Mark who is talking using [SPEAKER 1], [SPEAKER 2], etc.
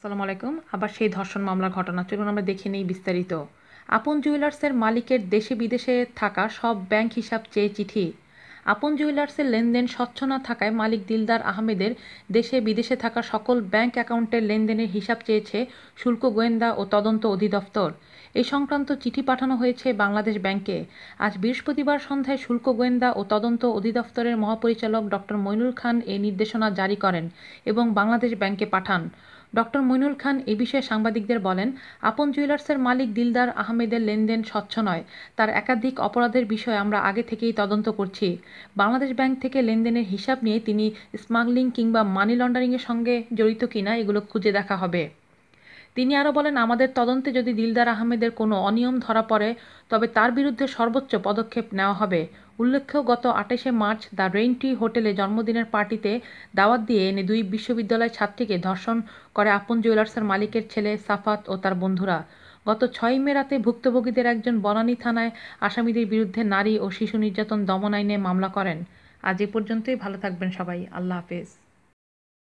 [SPEAKER 1] আসসালামু আলাইকুম। আবার সেই ধর্ষণ মামলার ঘটনা, চলুন আমরা দেখে নিই বিস্তারিত। আপন জুয়েলার্সের মালিকের দেশে বিদেশে থাকা সব ব্যাংক হিসাব চেয়ে চিঠি। আপন জুয়েলার্সের লেনদেন স্বচ্ছ না থাকায় মালিক দিলদার আহমেদের দেশে বিদেশে থাকা সকল ব্যাংক অ্যাকাউন্টের লেনদেনের হিসাব চেয়েছে শুল্ক গোয়েন্দা ও তদন্ত অধিদপ্তর। এই সংক্রান্ত চিঠি পাঠানো হয়েছে বাংলাদেশ ব্যাংকে। আজ বৃহস্পতিবার সন্ধ্যায় শুল্ক গোয়েন্দা ও তদন্ত অধিদপ্তরের মহাপরিচালক ডক্টর মইনুল খান এই নির্দেশনা জারি করেন এবং বাংলাদেশ ব্যাংকে পাঠান। ডক্টর মইনুল খান এ বিষয়ে সাংবাদিকদের বলেন, আপন জুয়েলার্সের মালিক দিলদার আহমেদের লেনদেন স্বচ্ছ নয়। তার একাধিক অপরাধের বিষয়ে আমরা আগে থেকেই তদন্ত করছি। বাংলাদেশ ব্যাংক থেকে লেনদেনের হিসাব নিয়ে তিনি স্মাগলিং কিংবা মানি লন্ডারিংয়ের সঙ্গে জড়িত কিনা এগুলো খুঁজে দেখা হবে। তিনি আরও বলেন, আমাদের তদন্তে যদি দিলদার আহমেদের কোনো অনিয়ম ধরা পড়ে, তবে তার বিরুদ্ধে সর্বোচ্চ পদক্ষেপ নেওয়া হবে। উল্লেখ্য, গত আঠাশে মার্চ দ্য রেইন ট্রি হোটেলে জন্মদিনের পার্টিতে দাওয়াত দিয়ে এনে দুই বিশ্ববিদ্যালয়ের ছাত্রীকে ধর্ষণ করে আপন জুয়েলার্সের মালিকের ছেলে সাফাত ও তার বন্ধুরা। গত ছয় মে রাতে ভুক্তভোগীদের একজন বনানী থানায় আসামিদের বিরুদ্ধে নারী ও শিশু নির্যাতন দমন আইনে মামলা করেন। আজ এ পর্যন্তই, ভালো থাকবেন সবাই। আল্লাহ হাফেজ।